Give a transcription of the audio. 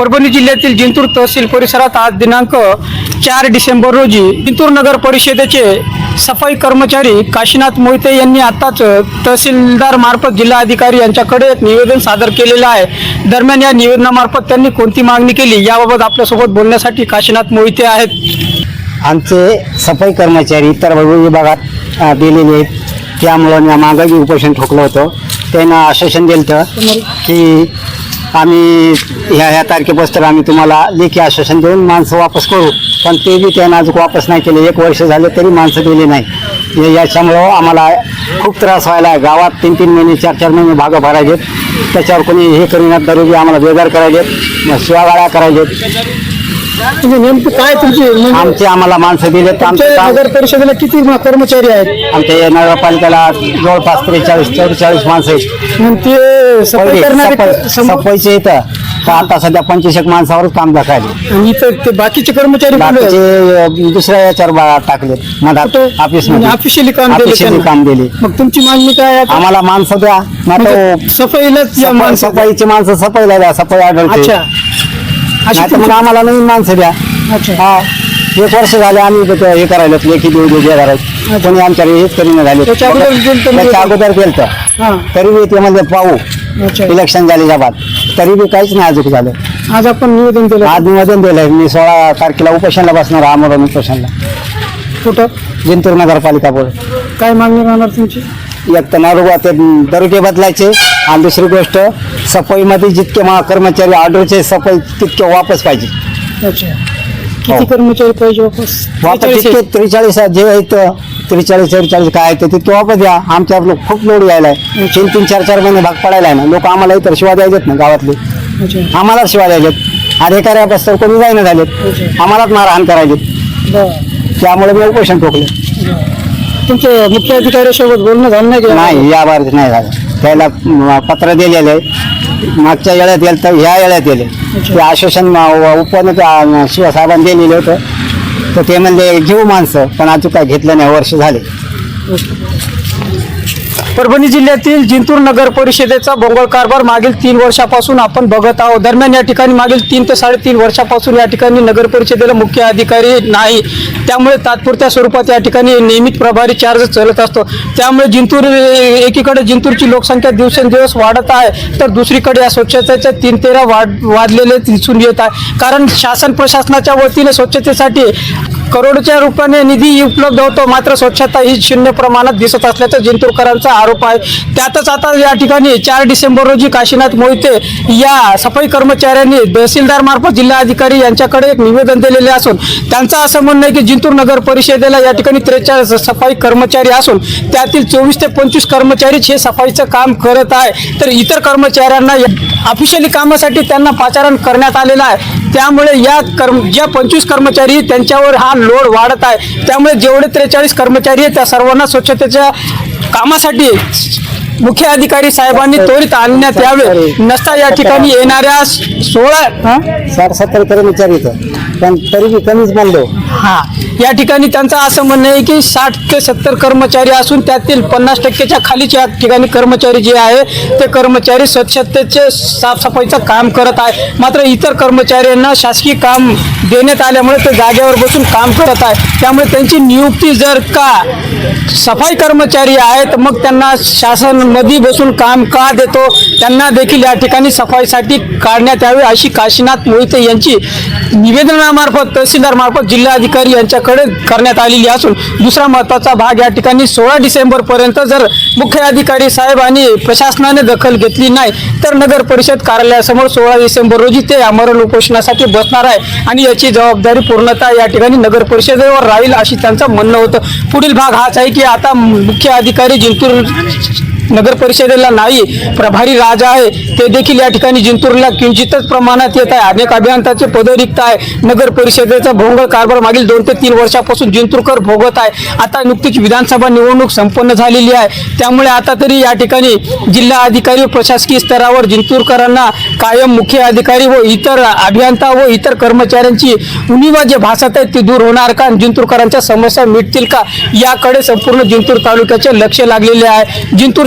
परभणी जिल्ह्यातील जिंतूर तहसील परिसरात आज दिनांक चार डिसेंबर रोजी जिंतूर नगर परिषदेचे सफाई कर्मचारी काशीनाथ मोहिते यांनी आताच तहसीलदार मार्फत जिल्हाधिकारी यांच्याकडे एक निवेदन सादर केलेलं आहे. दरम्यान या निवेदनामार्फत त्यांनी कोणती मागणी केली याबाबत आपल्यासोबत बोलण्यासाठी काशीनाथ मोहिते आहेत. आमचे सफाई कर्मचारी इतर विभागात दिलेले आहेत. त्यामुळं मी मागं उपोषण ठोकलं होतं. त्यांना आश्वासन दिलं होतं की आम्ही ह्या ह्या तारखेपासून आम्ही तुम्हाला लेखी आश्वासन देऊन माणसं वापस करू. पण ते बी त्यानं अजून वापस नाही केले. एक वर्ष झाले तरी माणसं दिली नाही. याच्यामुळं आम्हाला खूप त्रास व्हायला आहे. गावात तीन तीन महिने चार चार महिने भागं भरायचे त्याच्यावर कोणी हे करीनात दरोजी आम्हाला बेजार करायचे मग शिवागाळ्या करायचे म्हणजे नेमकं काय तुमची म्हणजे आमचे आम्हाला माणसं दिले तर आमचे तुमच्या काम नगर परिषदेला किती म- कर्मचारी आहेत? आमच्या या नगरपालिकेला जवळपास त्रेचाळीस चौवेचाळीस माणसं आहेत. मग ते सफाई करणारे सम- सफाईचे इथं. तर आता सध्या पंचवीस एक माणसावरच काम दाखवायले आणि इथं ते बाकीचे कर्मचारी कुठे आहेत? बाकीचे अं, दुसऱ्या याच्यावर बा- टाकलेत. मधात कुठे? ऑफिस म्हणजे मध्ये officially काम दिले Officially त्यांना. काम दिले. मग तुमची मागणी काय आहे आता? आम्हाला माणसं द्या. मग म्हणजे सफाईलाच या सफाई- सफाईची माणसं सफाईला द्या सफाई आढळते. अशी नाही तर मग तुमची- आम्हाला नवीन माणसं द्या. अच्छा. हा. एक वर्ष झाले आम्ही हे करायला लेखी देऊ देऊ करायचं कोणी आमच्याकडे हेच करीने झाले. त्याच्या अगोदर गेलं तर त्याच्या अगोदर गेलं तर हा. तरी बी ते म्हणजे पाहू अच्छा. इलेक्शन झाल्याच्या बाद? तरी बी काहीच नाही अजून झालं. आज आपण निवेदन केलं आज निवेदन दिलंय. मी सोळा तारखेला उपोषणला बसणार आमरण उपोषणला. कुठं? जिंतूर नगरपालिका बोर्ड. काय मागणी राहणार तुमची? एक तर नरुबा ते दरोजे बदलायचे. आणि दुसरी गोष्ट सफाईमध्ये जितके मा कर्मचारी ऑर्डरचे सफाई तितके वापस पाहिजे. अच्छा. किती हो. कर्मचारी पाहिजे वापस? वापस त्रेचाळीस तितके आहेत. त्रेचाळीस जे आहेत त्रेचाळीस चौवेचाळीस काय आहे ते तितके वापस द्या. आमच्या लोक खूप लोड यायलाय तीन तीन चार चार महिने भाग पडायला आहे ना. लोक आम्हाला इतर शिवा द्यायचेत ना गावातले. आम्हाला शिवा द्यायचेत. अधिकाऱ्यापासून कोणी जाईना झालेत. आम्हालाच मारहाण करायचे त्यामुळे मी उपोषण ठोकले. तुमच्या मुख्य अधिकाऱ्यासोबत बोलणं झालं नाही का? नाही या बारीत नाही झालं. त्याला म, पत्र दिलेलं. आहे मागच्या वेळेत गेलं तर ह्या वेळेत गेले. ते आश्वासन उपवन शिवसाहेबांनी दिलेलं होतं. तर ते म्हणजे घेऊ माणसं पण अजून काय घेतलं नाही वर्ष झाले. परभणी जिल्ह्यातील जिंतूर नगर परिषदेचा भोंगळ कारभार मागील तीन वर्षापासून आपण बघत आहोत. दरम्यान या ठिकाणी मागील तीन ते साडेतीन वर्षापासून या ठिकाणी नगर परिषदेला मुख्य अधिकारी नाही. त्यामुळे तात्पुरत्या स्वरूपात या ठिकाणी नियमित प्रभारी चार्ज चालत असतो. त्यामुळे जिंतूर एकीकडे जिंतूरची लोकसंख्या दिवसेंदिवस वाढत आहे तर दुसरीकडे या स्वच्छतेच्या तीन तेरा वाढ वाढलेले दिसून येत आहे. कारण शासन प्रशासनाच्या वतीने स्वच्छतेसाठी करोडच्या रुपयाने निधी उपलब्ध होतो. मात्र स्वच्छता ही शून्य प्रमाणात दिसत असल्याचा जिंतूरकरांचा आरोप आहे. त्यातच आता या ठिकाणी चार डिसेंबर रोजी काशीनाथ मोहिते या सफाई कर्मचाऱ्यांनी तहसीलदार मार्फत जिल्हाधिकारी यांच्याकडे एक निवेदन दिलेले असून त्यांचं असं म्हणणं आहे की जिंतूर नगर परिषदेला या ठिकाणी त्रेचाळीस सफाई कर्मचारी असून त्यातील चोवीस ते पंचवीस कर्मचारीच हे सफाईचं काम करत आहे. तर इतर कर्मचाऱ्यांना ऑफिशियली कामासाठी त्यांना पाचारण करण्यात आलेलं आहे. त्यामुळे या कर्म ज्या पंचवीस कर्मचारी त्यांच्यावर हा लोड वाढत आहे. त्यामुळे जेवढे त्रेचाळीस कर्मचारी आहेत त्या सर्वांना स्वच्छतेच्या कामासाठी मुख्य अधिकारी साहेबांनी त्वरित आणण्यात यावे. नसता या ठिकाणी येणाऱ्या सोळा हा? साठ सत्तर कर्मचारी पण तरी बी कमीच म्हणलो. हा. या ठिकाणी त्यांचं असं म्हणणं आहे की साठ ते सत्तर कर्मचारी असून त्यातील पन्नास टक्केच्या खालीच या ठिकाणी कर्मचारी जे आहे ते कर्मचारी स्वच्छतेचे साफसफाईचं काम करत आहे. मात्र इतर कर्मचाऱ्यांना शासकीय काम देण्यात आल्यामुळे ते जागेवर बसून काम करत आहे. त्यामुळे त्यांची नियुक्ती जर का सफाई कर्मचारी आहेत मग त्यांना शासनमध्ये बसून काम का देतो? त्यांना देखील या ठिकाणी सफाईसाठी काढण्यात यावे अशी काशीनाथ मोहिते यांची निवेदन तहसीलदार तहसीलदारमार्फत जिल्हाधिकारी यांच्याकडे करण्यात आलेली असून दुसरा महत्त्वाचा भाग या ठिकाणी सोळा डिसेंबरपर्यंत जर मुख्य अधिकारी साहेब आणि प्रशासनाने दखल घेतली नाही तर नगर परिषद कार्यालयासमोर सोळा डिसेंबर रोजी ते आमरण उपोषणासाठी बसणार आहे आणि याची जबाबदारी पूर्णतः या ठिकाणी नगर परिषदेवर राहील अशी त्यांचं म्हणणं होतं. पुढील भाग हाच आहे की आता मुख्य अधिकारी जिंतूर नगर परिषदेला नाही प्रभारी राजा आहे ते देखील या ठिकाणी जिंतूरला किंचितच प्रमाणात येत आहे. अनेक अभियंताचे पद रिक्त आहे. नगर परिषदेचा भोंगळ कारभार मागील दोन ते तीन वर्षापासून जिंतूरकर भोगत आहे. आता नुकतीच विधानसभा निवडणूक संपन्न झालेली आहे. त्यामुळे आता तरी या ठिकाणी जिल्हा अधिकारी व प्रशासकीय स्तरावर जिंतूरकरांना कायम मुख्य अधिकारी व इतर अभियंता व इतर कर्मचाऱ्यांची उणिवा जे भासत आहेत ती दूर होणार का? जिंतूरकरांच्या समस्या मिटतील का? याकडे संपूर्ण जिंतूर तालुक्याचे लक्ष लागलेले आहे. जिंतूर